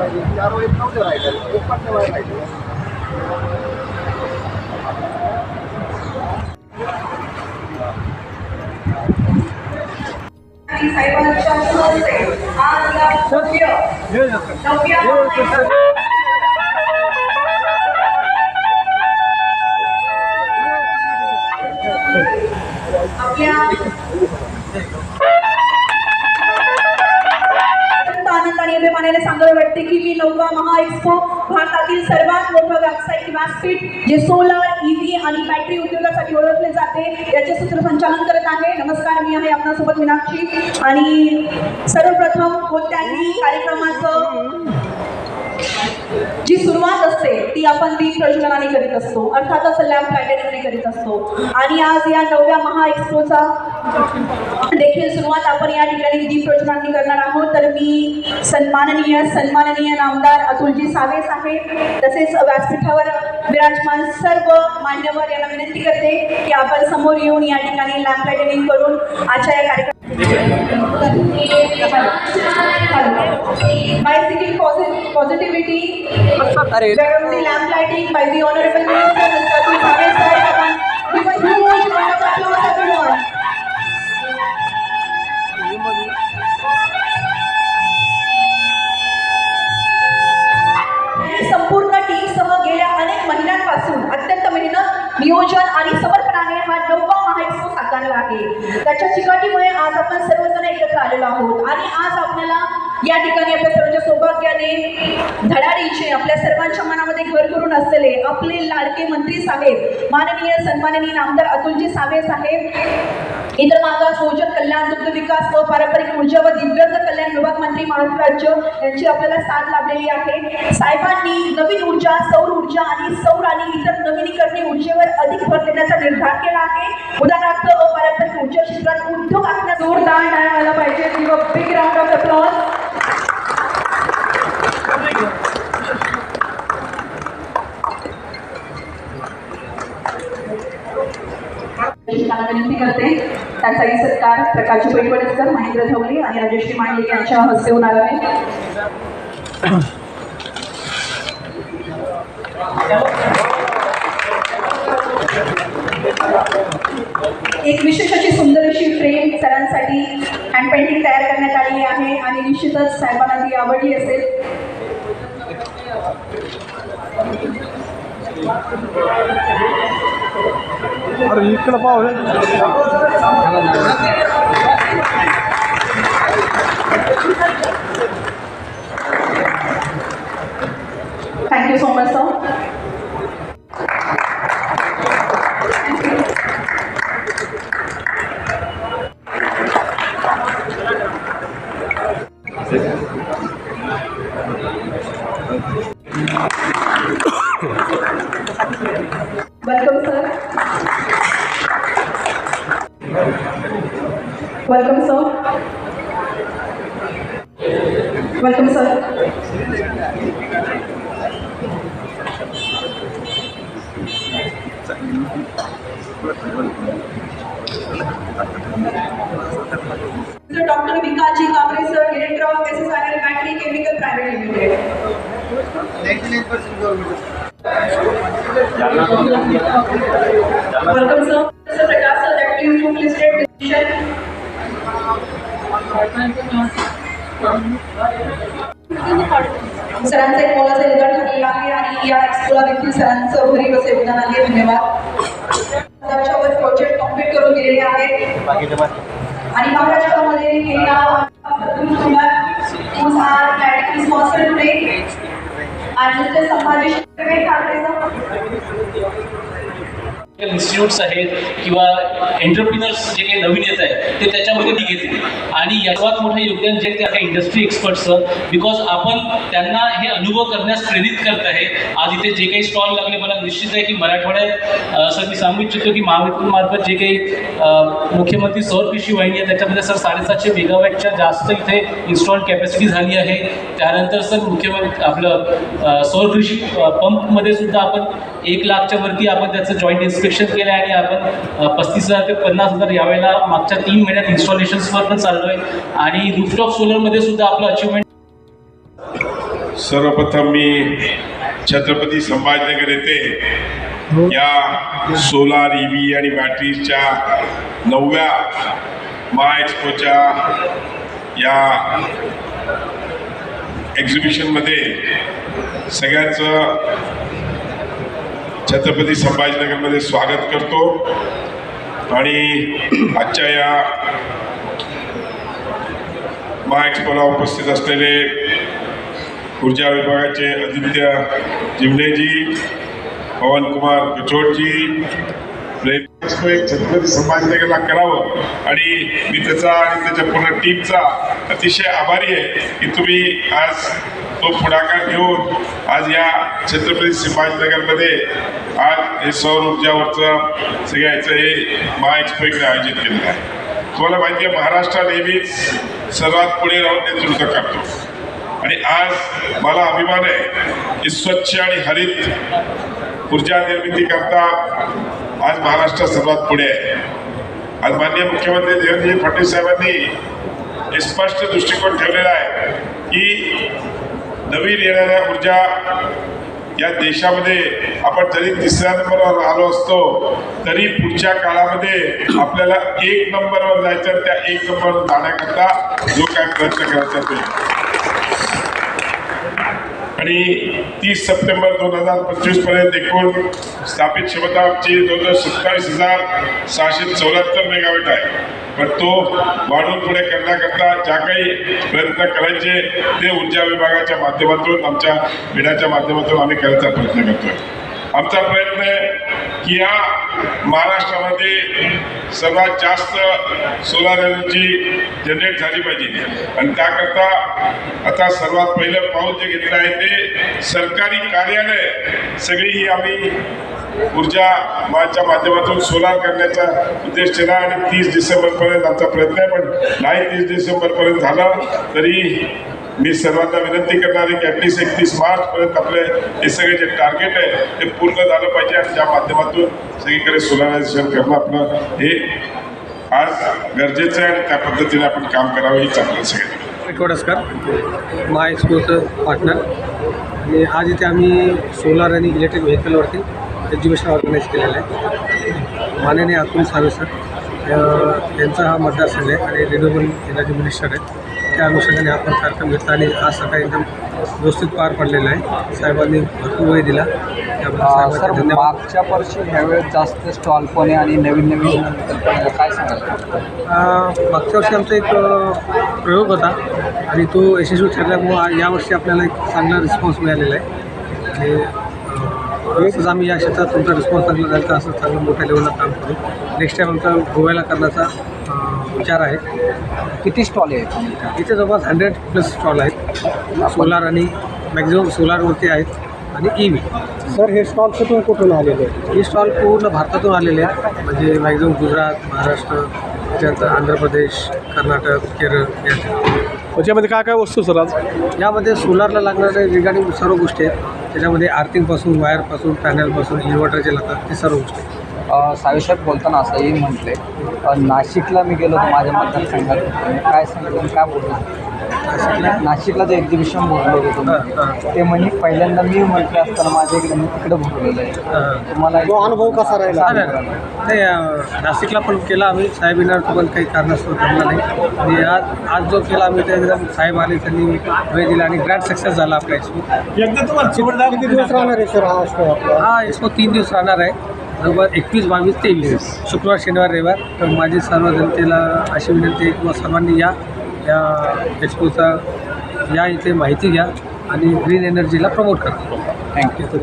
चार वाईट नव्हते राहिले एक पण नाही राहिले साहेबांच्या ही नौका महा एक्सपो भारतातील सर्वात मोठं व्यावसायिक व्यासपीठ जे सोलार ईव्ही आणि बॅटरी उद्योगासाठी ओळखले जाते याचे सूत्रसंचालन करत आहे. नमस्कार मी आहे आपणासोबत मीनाक्षी. आणि सर्वप्रथम कोणत्याही कार्यक्रमाचं जी सुरुवात असते ती आपण दीप प्रज्वलनाने करीत असतो. अर्थातच लॅम्प लायटिंगने करीत असतो. आणि आज या नवव्या महा एक्सपोचा देखील सुरुवात आपण या ठिकाणी दीप प्रज्वलनाने करणार आहोत. तर मी सन्माननीय सन्माननीय नामदार अतुलजी सावे साहेब तसेच व्यासपीठावर विराजमान सर्व मान्यवर यांना विनंती करते की आपण समोर येऊन या ठिकाणी लॅम्प लायटिंग करून आजच्या या कार्यक्रम seeking posi- positivity wherever the lamp lighting by the honorable आलेलो आहोत. आणि आज आपल्याला या ठिकाणी आपल्या सर्वांच्या सौभाग्याने धडाडीचे आपल्या सर्वांच्या मनामध्ये घर करून असलेले आपले लाडके मंत्री साहेब माननीय सन्माननीय आमदार अतुलजी सावे साहेब इतर मागास भोजन कल्याण दुग्ध विकास व पारंपरिक ऊर्जा व दिव्यांग कल्याण विभाग मंत्री महाराष्ट्र राज्य यांची आपल्याला साथ लाभलेली आहे. साहेबांनी नवीन ऊर्जा सौर ऊर्जा आणि सौर आणि इतर नवीनीकरणीय ऊर्जेवर अधिक भर देण्याचा निर्धार केला आहे. उदाहरणार्थ अपारंपरिक ऊर्जा क्षेत्रात उद्योग आपल्या जोरदार त्यांना विनंती करते. त्याचाही सत्कार प्रकाश पैठवडेकर महेंद्र धवले आणि राजश्री मांडले यांच्या हस्ते होणार आहे. एक विशेष अशी सुंदर अशी फ्रेम सरांसाठी हँड पेंटिंग तयार करण्यात आलेली आहे आणि निश्चितच साहेबांना ती आवडली असेल. अरे इकडं पाहू thank you welcome sir welcome sir welcome sir doctor Vikaji Kabre sir director of S S R L battery chemical private limited Welcome, sir. Sir Prakash, sir, that decision. एक मोलाचं योगदान ठरलेलं आहे आणि या एक्सपोला देखील सरांचं भरीव असं योगदान आहे धन्यवाद त्याच्यावर प्रोजेक्ट कंप्लीट करून दिलेले आहेत आणि महाराष्ट्रामध्ये हे whose are radically sponsored Mr. Sambhaji Shinde ठाकरेचा institutes आहेत किंवा एंटरप्रिनर्स जे काही नवीन येत आहेत ते त्याच्यामध्ये घेतील. आणि सर्वात मोठं योगदान जे आहे काही इंडस्ट्री एक्सपर्ट्सचं बिकॉज आपण त्यांना हे अनुभव करण्यास प्रेरित करत आहे. आज इथे जे काही स्टॉल लागले मला निश्चित आहे की मराठवाड्यात सर मी सांगू इच्छितो की महावितरणमार्फत जे काही मुख्यमंत्री सौर कृषी वाहिनी आहे त्याच्यामध्ये सर साडेसातशे मेगावॅटच्या जास्त इथे इन्स्टॉल कॅपॅसिटी झाली आहे. त्यानंतर सर मुख्यमंत्री आपलं सौर कृषी पंपमध्ये सुद्धा आपण एक लाखच्या वरती आपण त्याचं जॉईंट इन्स्पेक्शन केलं आहे आणि आपण पस्तीस हजार ते पन्नास हजार यावेळेला मागच्या तीन महिन्यात इन्स्टॉलेशन्सवर पण चाललो आहे आणि रूफटॉप सोलरमध्ये सुद्धा आपलं अचिव्हमेंट सर्वप्रथम मी छत्रपती संभाजीनगर येथे या सोलार ई व्ही आणि बॅटरीच्या नवव्या मा एक्सपोच्या या एक्झिबिशनमध्ये सगळ्यांचं छत्रपती संभाजीनगरमध्ये स्वागत करतो. आणि आजच्या या महाएक्सपोला उपस्थित असलेले ऊर्जा विभागाचे आदित्य जिमलेजी पवनकुमार कुमार एक्सपो एक छत्रपती संभाजीनगरला करावं. आणि मी त्याचा आणि त्याच्या पूर्ण टीमचा अतिशय आभारी आहे की तुम्ही आज तो पुढाकार घेऊन आज या छत्रपती संभाजीनगरमध्ये आज हे सौर ऊर्जावरचं सगळ्याचं हे महाएक्सपोकडे आयोजित केलेलं आहे. तुम्हाला माहिती आहे महाराष्ट्र नेहमीच सर्वात पुढे राहून नेतृत्व करतो. आणि आज मला अभिमान आहे की स्वच्छ आणि हरित ऊर्जा निर्मिती करता आज महाराष्ट्र सर्वात पुढे आहे. आज माननीय मुख्यमंत्री देवेंद्रजी फडणवीस साहेबांनी हे स्पष्ट दृष्टिकोन ठेवलेला आहे की नवीन येणाऱ्या ऊर्जा या देशामध्ये आपण जरी तिसऱ्या नंबरवर आलो असतो तरी पुढच्या काळामध्ये आपल्याला एक नंबरवर जायचं त्या एक नंबरवर जाण्याकरता जो काय प्रयत्न करायचा ते आणि तीस सप्टेंबर दोन हजार पंचवीसपर्यंत एकूण स्थापित क्षमता आमची जवळजवळ सत्तावीस हजार सहाशे चौऱ्याहत्तर मेगावेट आहे. पण तो वाढून पुढे करण्याकरता ज्या काही प्रयत्न करायचे ते ऊर्जा विभागाच्या माध्यमातून आमच्या मीडियाच्या माध्यमातून आम्ही करायचा प्रयत्न करतोय. आमचा प्रयत्न आहे की या महाराष्ट्रामध्ये सर्वात जास्त सोलार एनर्जी जनरेट झाली पाहिजे. आणि त्याकरता आता सर्वात पहिलं पाऊल जे घेतलं आहे ते सरकारी कार्यालय सगळी ही आम्ही ऊर्जा माच्या माध्यमातून सोलार करण्याचा उद्देश केला आणि तीस डिसेंबरपर्यंत आमचा प्रयत्न आहे पण नाही तीस डिसेंबरपर्यंत झालं तरी मी सर्वांना विनंती करणार आहे की ॲटलिस्ट एकतीस मार्चपर्यंत आपले हे सगळे जे टार्गेट आहे ते पूर्ण झालं पाहिजे आणि त्या माध्यमातून सगळीकडे सोलारायझेशन करणं आपलं हे आज गरजेचं आहे आणि त्या पद्धतीने आपण काम करावं हे चांगलं सगळं. कोडसकर महा एक्सपोचं पार्टनर आणि आज इथे आम्ही सोलार आणि इलेक्ट्रिक व्हेकलवरती एक्झिबिशन ऑर्गनाईज केलेलं आहे. माननीय अतुल सावे सर यांचा हा मतदारसंघ आहे आणि रिन्युएबल एनर्जी मिनिस्टर आहे त्या अनुषंगाने आपण कार्यक्रम घेतला आणि आज सकाळी एकदम व्यवस्थित पार पडलेला आहे. साहेबांनी भरपूर वेळ दिला. धन्यवाद. मागच्या वर्षी ह्यावेळेस जास्त स्टॉल पण आहे आणि नवीन नवीन काय सांगाल? मागच्या वर्षी आमचा एक प्रयोग होता आणि तो यशस्वी ठरल्यामुळं यावर्षी आपल्याला एक चांगला रिस्पॉन्स मिळालेला आहे. तसंच आम्ही या क्षेत्रात तुमचा रिस्पॉन्स चांगला झाला तर असं चांगलं मोठ्या लेवलला काम करू. नेक्स्ट टाईम आमचा गोव्याला करण्याचा विचार आहे. किती स्टॉल आहे इथे जवळपास हंड्रेड प्लस स्टॉल आहेत. सोलार आणि मॅक्झिमम सोलारवरती आहेत आणि ई व्ही सर हे स्टॉल कुठून कुठून आलेले ही स्टॉल पूर्ण भारतातून आलेले आहेत. म्हणजे मॅक्झिमम गुजरात महाराष्ट्र त्याच्यानंतर आंध्र प्रदेश कर्नाटक केरळ या त्याच्यामध्ये काय काय वस्तू सर आज? यामध्ये सोलारला लागणारे रिगार्डिंग सर्व गोष्टी आहेत. त्याच्यामध्ये आर्थिंगपासून वायरपासून पॅनलपासून इन्व्हर्टरचे लागतात ते सर्व गोष्टी आहेत. बोलताना असंही म्हटले नाशिकला मी गेलो होतो माझ्या मतदारसंघात काय सांगितलं काय बोललो नाशिकला नाशिकला जे एक्झिबिशन भरलं होतं तुम्ही. ते म्हणजे पहिल्यांदा मी म्हटलं असताना माझ्या इकडे मी तिकडे भरलेलं आहे. तुम्हाला अनुभव कसा चालेल. नाही नाशिकला पण केला आम्ही. साहेब येणार पण काही कारणास्तव जमला नाही. आणि आज आज जो केला आम्ही ते एकदम साहेब आले त्यांनी वेळ दिला आणि ग्रँड सक्सेस झाला आपला एक्सपो एकदा तुम्हाला किती दिवस राहणार आहे सर हा असतो आपला? हा एक्सपो तीन दिवस राहणार आहे. बरोबर एकवीस बावीस तेवीस. शुक्रवार शनिवार रविवार. तर माझी सर्व जनतेला अशी विनंती आहे किंवा सर्वांनी या. या एक्सपोचा या इथे माहिती घ्या आणि ग्रीन एनर्जीला प्रमोट करा. Thank you